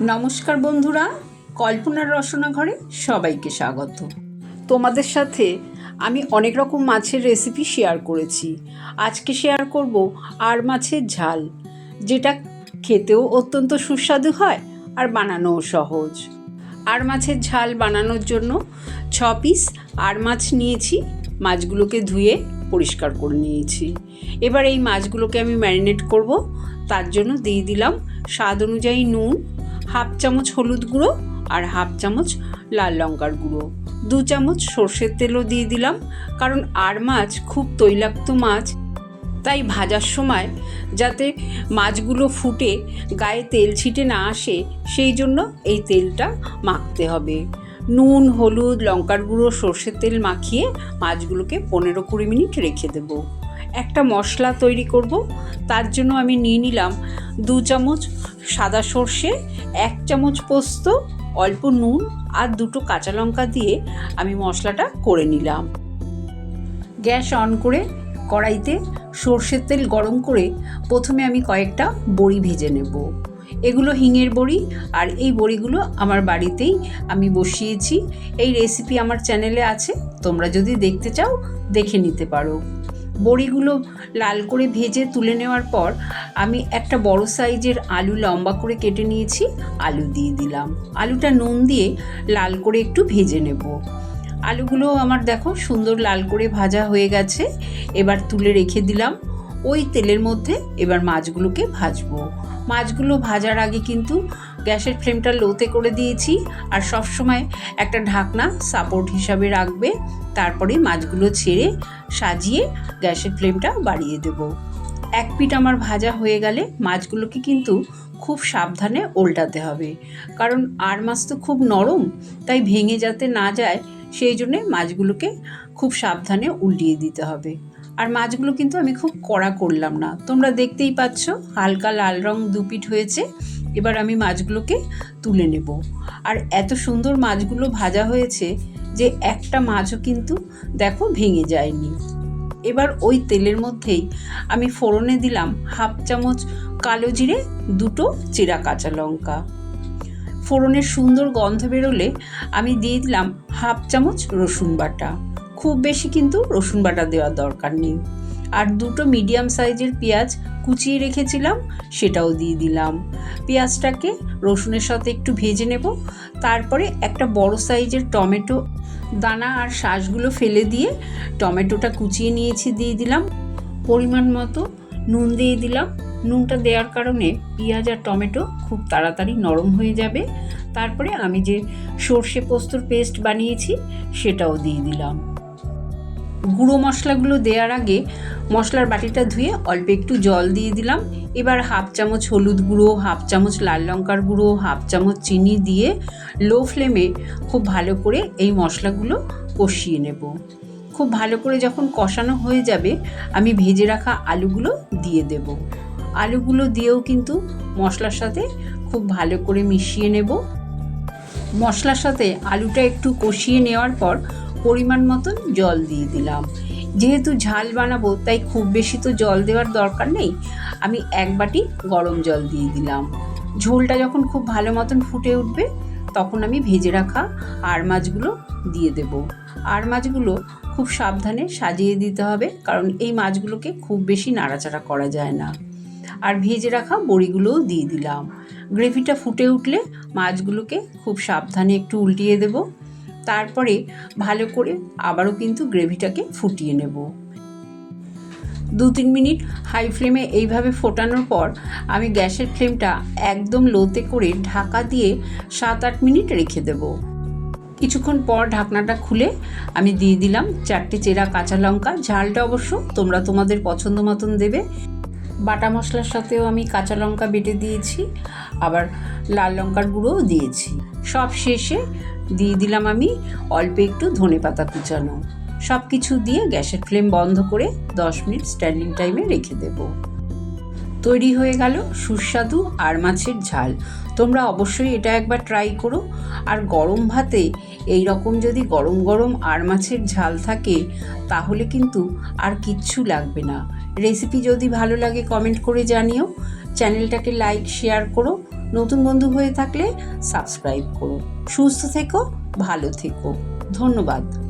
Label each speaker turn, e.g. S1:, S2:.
S1: নমস্কার বন্ধুরা, কল্পনার রসনা ঘরে সবাইকে স্বাগত। তোমাদের সাথে আমি অনেক রকম মাছের রেসিপি শেয়ার করেছি। আজকে শেয়ার করব আর মাছের ঝাল, যেটা খেতেও অত্যন্ত সুস্বাদু হয় আর বানানোও সহজ। আর মাছের ঝাল বানানোর জন্য ছ পিস আর মাছ নিয়েছি, মাছগুলোকে ধুয়ে পরিষ্কার করে নিয়েছি। এবার এই মাছগুলোকে আমি ম্যারিনেট করব, তার জন্য দিয়ে দিলাম স্বাদ অনুযায়ী নুন হাফ চামচ হলুদ গুঁড়ো আর হাফ চামচ লাল লঙ্কার গুঁড়ো। দু চামচ সর্ষের তেলও দিয়ে দিলাম, কারণ আর মাছ খুব তৈলাক্ত মাছ। তাই ভাজার সময় যাতে মাছগুলো ফুটে, গায়ে তেল ছিটে না আসে, সেই জন্য এই তেলটা মাখতে হবে। নুন, হলুদ, লঙ্কার গুঁড়ো, সর্ষের তেল মাখিয়ে মাছগুলোকে পনেরো কুড়ি মিনিট রেখে দেব। একটা মশলা তৈরি করব। তার জন্য আমি নিয়ে নিলাম দু চামচ সাদা সর্ষে, এক চামচ পোস্ত, অল্প নুন আর দুটো কাঁচা লঙ্কা দিয়ে আমি মশলাটা করে নিলাম। গ্যাস অন করে কড়াইতে সর্ষের তেল গরম করে প্রথমে আমি কয়েকটা বড়ি ভেজে নেব। এগুলো হিঙের বড়ি আর এই বড়িগুলো আমার বাড়িতেই আমি বসিয়েছি। এই রেসিপি আমার চ্যানেলে আছে, তোমরা যদি দেখতে চাও দেখে নিতে পারো। বড়িগুলো লাল করে ভেজে তুলে নেওয়ার পর আমি একটা বড় সাইজের আলু লম্বা করে কেটে নিয়েছি, আলু দিয়ে দিলাম। আলুটা নুন দিয়ে লাল করে একটু ভেজে নেব। আলুগুলো আমার দেখো সুন্দর লাল করে ভাজা হয়ে গেছে, এবার তুলে রেখে দিলাম। ওই তেলের মধ্যে এবার মাছগুলোকে ভাজবো। মাছগুলো ভাজার আগে কিন্তু গ্যাসের ফ্লেমটা লোতে করে দিয়েছি আর সব সময় একটা ঢাকনা সাপোর্ট হিসাবে রাখবে। তারপরে মাছগুলো ছেড়ে সাজিয়ে গ্যাসের ফ্লেমটা বাড়িয়ে দেব। এক পিঠ আমার ভাজা হয়ে গেলে মাছগুলোকে কিন্তু খুব সাবধানে উল্টাতে হবে। কারণ আর মাছ তো খুব নরম, তাই ভেঙে যাতে না যায়, সেই জন্যে মাছগুলোকে খুব সাবধানে উল্টিয়ে দিতে হবে। আর মাছগুলো কিন্তু আমি খুব কড়া করলাম না। তোমরা দেখতেই পাচ্ছ, হালকা লাল রং দুপিট হয়েছে। এবার আমি মাছগুলোকে তুলে নেব। আর এত সুন্দর মাছগুলো ভাজা হয়েছে যে একটা মাছও কিন্তু দেখো ভেঙে যায়নি। এবার ওই তেলের মধ্যেই আমি ফোড়নে দিলাম হাফ চামচ কালো জিরে, দুটো চেরা কাঁচা লঙ্কা। ফোড়নের সুন্দর গন্ধ বেরোলে আমি দিয়ে দিলাম হাফ চামচ রসুন বাটা। খুব বেশি কিন্তু রসুন বাটা দেওয়ার দরকার নেই। আর দুটো মিডিয়াম সাইজের পেঁয়াজ কুচিয়ে রেখেছিলাম, সেটাও দিয়ে দিলাম। পেঁয়াজটাকে রসুনের সাথে একটু ভেজে নেব। তারপরে একটা বড় সাইজের টমেটো দানা আর শ্বাসগুলো ফেলে দিয়ে টমেটোটা কুচিয়ে নিয়েছি, দিয়ে দিলাম। পরিমাণ মতো নুন দিয়ে দিলাম। নুনটা দেওয়ার কারণে পেঁয়াজ আর টমেটো খুব তাড়াতাড়ি নরম হয়ে যাবে। তারপরে আমি যে সর্ষে পোস্তর পেস্ট বানিয়েছি, সেটাও দিয়ে দিলাম। গুঁড়ো মশলাগুলো দেওয়ার আগে মশলার বাটিটা ধুয়ে অল্প একটু জল দিয়ে দিলাম। এবার হাফ চামচ হলুদ গুঁড়ো, হাফ চামচ লাল লঙ্কার গুঁড়ো, হাফ চামচ চিনি দিয়ে লো ফ্লেমে খুব ভালো করে এই মশলাগুলো কষিয়ে নেব। খুব ভালো করে যখন কষানো হয়ে যাবে, আমি ভেজে রাখা আলুগুলো দিয়ে দেব। আলুগুলো দিয়েও কিন্তু মশলার সাথে খুব ভালো করে মিশিয়ে নেব। মশলার সাথে আলুটা একটু কষিয়ে নেওয়ার পর পরিমাণ মতন জল দিয়ে দিলাম। যেহেতু ঝাল বানাবো, তাই খুব বেশি তো জল দেওয়ার দরকার নেই। আমি এক বাটি গরম জল দিয়ে দিলাম। ঝোলটা যখন খুব ভালো মতন ফুটে উঠবে, তখন আমি ভেজে রাখা আর মাছগুলো দিয়ে দেব। আর মাছগুলো খুব সাবধানে সাজিয়ে দিতে হবে, কারণ এই মাছগুলোকে খুব বেশি নাড়াচাড়া করা যায় না। আর ভেজে রাখা বড়িগুলোও দিয়ে দিলাম। গ্রেভিটা ফুটে উঠলে মাছগুলোকে খুব সাবধানে একটু উল্টিয়ে দেবো। তারপরে ভালো করে আবারও কিন্তু গ্রেভিটাকে ফুটিয়ে নেব। দু তিন মিনিট হাই ফ্লেমে এইভাবে ফোটানোর পর আমি গ্যাসের ফ্লেমটা একদম লোতে করে ঢাকা দিয়ে সাত আট মিনিট রেখে দেব। কিছুক্ষণ পর ঢাকনাটা খুলে আমি দিয়ে দিলাম চারটে চেরা কাঁচা লঙ্কা। ঝালটা অবশ্য তোমরা তোমাদের পছন্দ মতন দেবে। বাটা মশলার সাথেও আমি কাঁচা লঙ্কা বেটে দিয়েছি, আবার লাল লঙ্কার গুঁড়োও দিয়েছি। সব শেষে দিয়ে দিলাম আমি অল্প একটু ধনে পাতা কুচানো। সব কিছু দিয়ে গ্যাসের ফ্লেম বন্ধ করে দশ মিনিট স্ট্যান্ডিং টাইমে রেখে দেব। তৈরি হয়ে গেল সুস্বাদু আর মাছের ঝাল। তোমরা অবশ্যই এটা একবার ট্রাই করো। আর গরম ভাতে এই রকম যদি গরম গরম আর মাছের ঝাল থাকে, তাহলে কিন্তু আর কিচ্ছু লাগবে না। রেসিপি যদি ভালো লাগে কমেন্ট করে জানিও। চ্যানেলটাকে লাইক শেয়ার করো। নতুন বন্ধু হয়ে থাকলে সাবস্ক্রাইব করো। সুস্থ থেকো, ভালো থেকো। ধন্যবাদ।